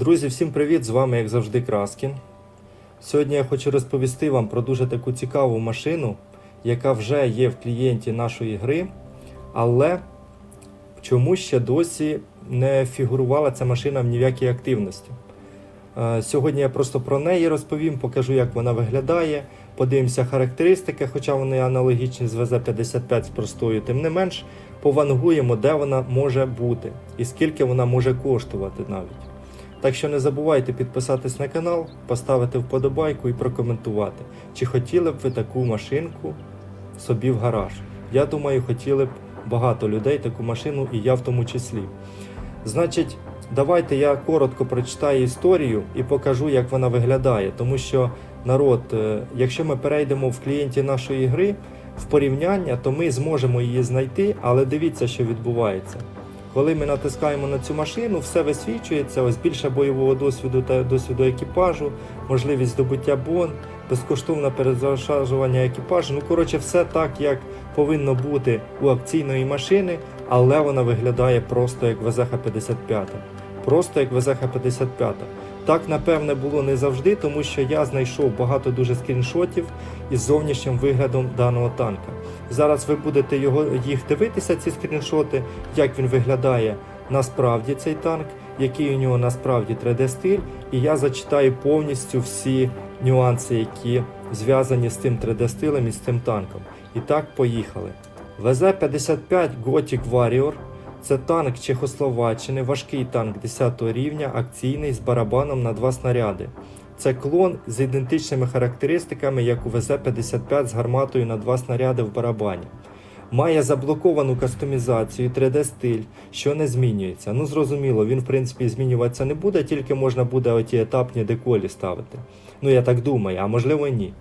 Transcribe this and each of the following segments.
Друзі, всім привіт! З вами, як завжди, Краскін. Сьогодні я хочу розповісти вам про дуже таку цікаву машину, яка вже є в клієнті нашої гри, але чому ще досі не фігурувала ця машина в ні в якій активності. Е, Сьогодні я просто про неї розповім, покажу, як вона виглядає, подивимося характеристики, хоча вони аналогічні з ВЗ-55 з простою, тим не менш, повангуємо, де вона може бути і скільки вона може коштувати навіть. Так що не забувайте підписатись на канал, поставити вподобайку і прокоментувати, чи хотіли б ви таку машинку собі в гараж. Я думаю, хотіли б багато людей таку машину, і я в тому числі. Значить, давайте я коротко прочитаю історію і покажу, як вона виглядає. Тому що народ, е, якщо ми перейдемо в клієнті нашої гри в порівняння, то ми зможемо її знайти, але дивіться, що відбувається. Коли ми натискаємо на цю машину, все висвічується, ось більше бойового досвіду та досвіду екіпажу, можливість здобуття бон, безкоштовне перезавантажування екіпажу. Ну, коротше, все так, як повинно бути у акційної машини, але вона виглядає просто як ВЗХ-55. Просто як ВЗХ-55. Так, напевне, було не завжди, тому що я знайшов багато дуже скріншотів із зовнішнім виглядом даного танка. Зараз ви будете його, їх дивитися, ці скріншоти, як він виглядає насправді цей танк, який у нього насправді 3D-стиль, і я зачитаю повністю всі нюанси, які зв'язані з цим 3D-стилем і з цим танком. І так, поїхали. ВЗ-55 Gothic Warrior це танк Чехословаччини, важкий танк 10 рівня, акційний з барабаном на два снаряди. Це клон з ідентичними характеристиками, як у ВЗ-55 з гарматою на два снаряди в барабані. Має заблоковану кастомізацію 3D-стиль, що не змінюється. Ну, зрозуміло, він в принципі змінюватися не буде, тільки можна буде оті етапні деколі ставити. Ну, я так думаю, а можливо ні.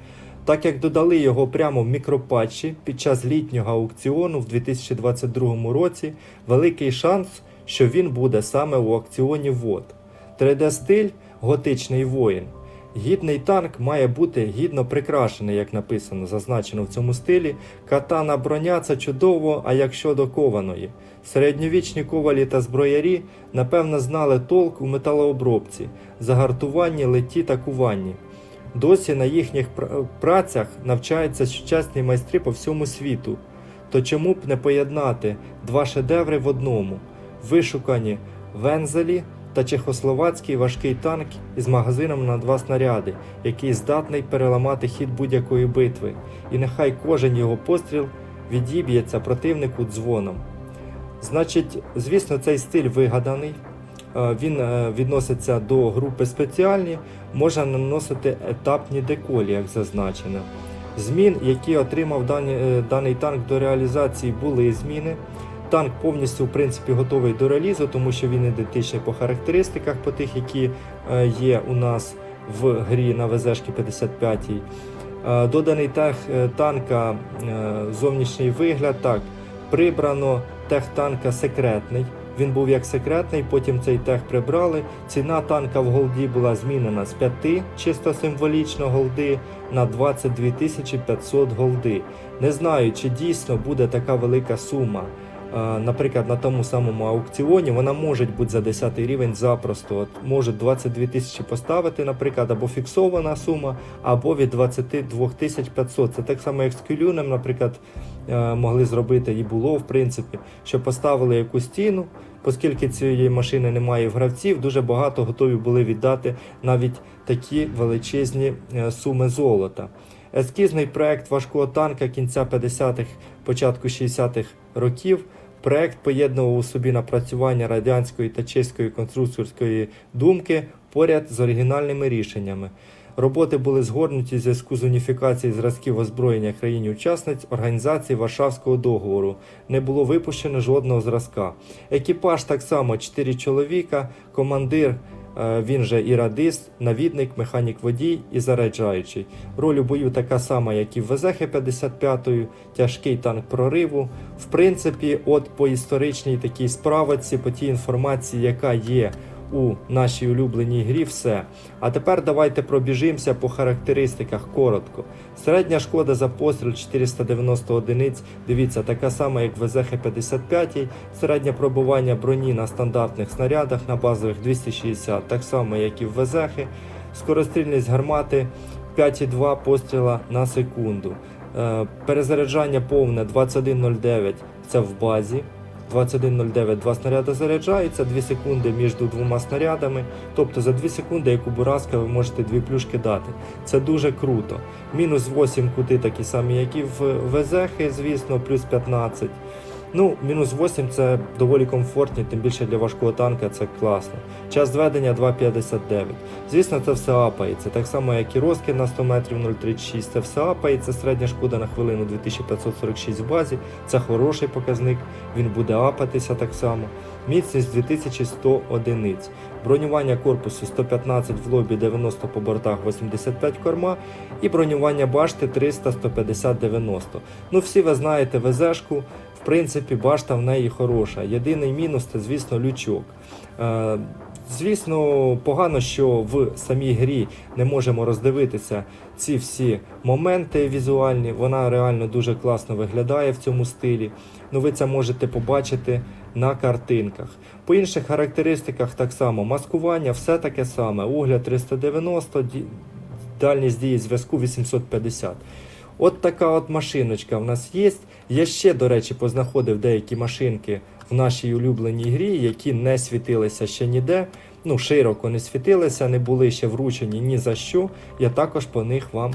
Так як додали його прямо в мікропатчі під час літнього аукціону в 2022 році, великий шанс, що він буде саме у аукціоні ВОД. 3D-стиль готичний воїн. Гідний танк має бути гідно прикрашений, як написано, зазначено в цьому стилі. Катана броня це чудово, а якщо до кованої. Середньовічні ковалі та зброярі напевно знали толк у металообробці, загартуванні, леті та куванні. Досі на їхніх пр- працях навчаються сучасні майстри по всьому світу. То чому б не поєднати два шедеври в одному: вишукані вензелі та чехословацький важкий танк із магазином на два снаряди, який здатний переламати хід будь-якої битви, і нехай кожен його постріл відіб'ється противнику дзвоном. Значить, звісно, цей стиль вигаданий. Е, Він е, відноситься до групи спеціальні, можна наносити етапні деколі, як зазначено. Змін, які отримав е, даний танк до реалізації, були зміни. Танк повністю в принципі готовий до релізу, тому що він ідентичний по характеристиках, по тих, які е, є у нас в грі на ВЗшки 55. Е, Доданий е, танка зовнішній вигляд. Так, прибрано тех танка секретний. Він був як секретний, потім цей тех прибрали. Ціна танка в голді була змінена з 5 чисто символічно голди на 22 500 голди. Не знаю, чи дійсно буде така велика сума. Наприклад, на тому самому аукціоні вона може бути за 10 рівень запросто. От можуть 22 тисячі поставити, наприклад, або фіксована сума, або від 22 тисяч 500. Це так само, як з кюлюнем, наприклад, е, могли зробити і було, в принципі, що поставили якусь ціну, оскільки цієї машини немає в гравців, дуже багато готові були віддати навіть такі величезні е, суми золота. Ескізний проект важкого танка кінця 50-х, початку 60-х років. Проект поєднував у собі напрацювання радянської та чеської конструкторської думки поряд з оригінальними рішеннями. Роботи були згорнуті в зв'язку з уніфікацією зразків озброєння країн-учасниць Організації Варшавського договору. Не було випущено жодного зразка. Екіпаж так само 4 чоловіка, командир. Е, Він же і радист, навідник, механік водій і заряджаючий. Роль у бою така сама, як і в ВЗХ 55 тяжкий танк прориву. В принципі, от по історичній такій справиці, по тій інформації, яка є у нашій улюбленій грі все. А тепер давайте пробіжимося по характеристиках коротко. Середня шкода за постріл 490 одиниць. Дивіться, така сама, як в ВЗХ-55. Середнє пробування броні на стандартних снарядах на базових 260, так само, як і в ВЗХ. Скорострільність гармати 5,2 постріла на секунду. Е, Перезаряджання повне 21.09 це в базі. 21.09 два снаряди заряджаються, 2 секунди між двома снарядами. Тобто за 2 секунди, як у Бураска, ви можете дві плюшки дати. Це дуже круто. Мінус 8 кути такі самі, як і в ВЗХ, звісно, плюс 15. Ну, мінус 8 це доволі комфортні, тим більше для важкого танка це класно. Час зведення 2,59. Звісно, це все апається. Так само, як і розкид на 100 метрів 0,36. Це все апається. Середня шкода на хвилину 2546 в базі. Це хороший показник. Він буде апатися так само. Міцність 2100 одиниць. Бронювання корпусу 115 в лобі, 90 по бортах, 85 корма. І бронювання башти 300, 150, 90. Ну, всі ви знаєте ВЗшку. В принципі, башта в неї хороша. Єдиний мінус це, звісно, лючок. Е, Звісно, погано, що в самій грі не можемо роздивитися ці всі моменти візуальні. Вона реально дуже класно виглядає в цьому стилі. Ну, ви це можете побачити на картинках. По інших характеристиках так само маскування, все таке саме. Огляд 390, дальність дії зв'язку 850. От така от машиночка в нас є. Я ще, до речі, познаходив деякі машинки в нашій улюбленій грі, які не світилися ще ніде. Ну, широко не світилися, не були ще вручені ні за що. Я також по них вам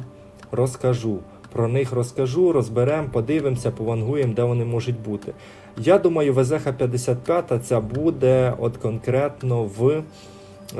розкажу. Про них розкажу, розберемо, подивимося, повангуємо, де вони можуть бути. Я думаю, ВЗХ 55 ця буде от конкретно в е,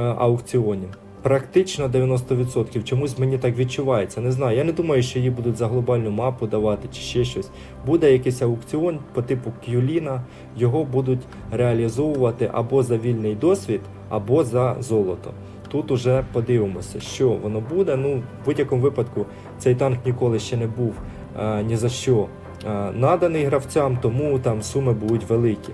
аукціоні. Практично 90%. Чомусь мені так відчувається. Не знаю. Я не думаю, що її будуть за глобальну мапу давати чи ще щось. Буде якийсь аукціон по типу К'юліна, його будуть реалізовувати або за вільний досвід, або за золото. Тут уже подивимося, що воно буде. Ну, в будь-якому випадку цей танк ніколи ще не був е, ні за що е, наданий гравцям, тому там суми будуть великі.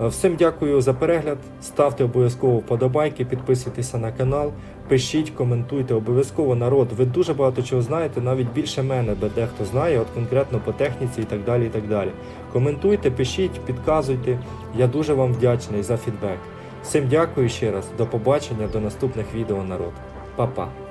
Всім дякую за перегляд. Ставте обов'язково вподобайки, підписуйтеся на канал, пишіть, коментуйте. Обов'язково народ. Ви дуже багато чого знаєте, навіть більше мене, бо дехто знає, от конкретно по техніці і так далі. і так далі. Коментуйте, пишіть, підказуйте. Я дуже вам вдячний за фідбек. Всім дякую ще раз. До побачення, до наступних відео, народ. Па-па.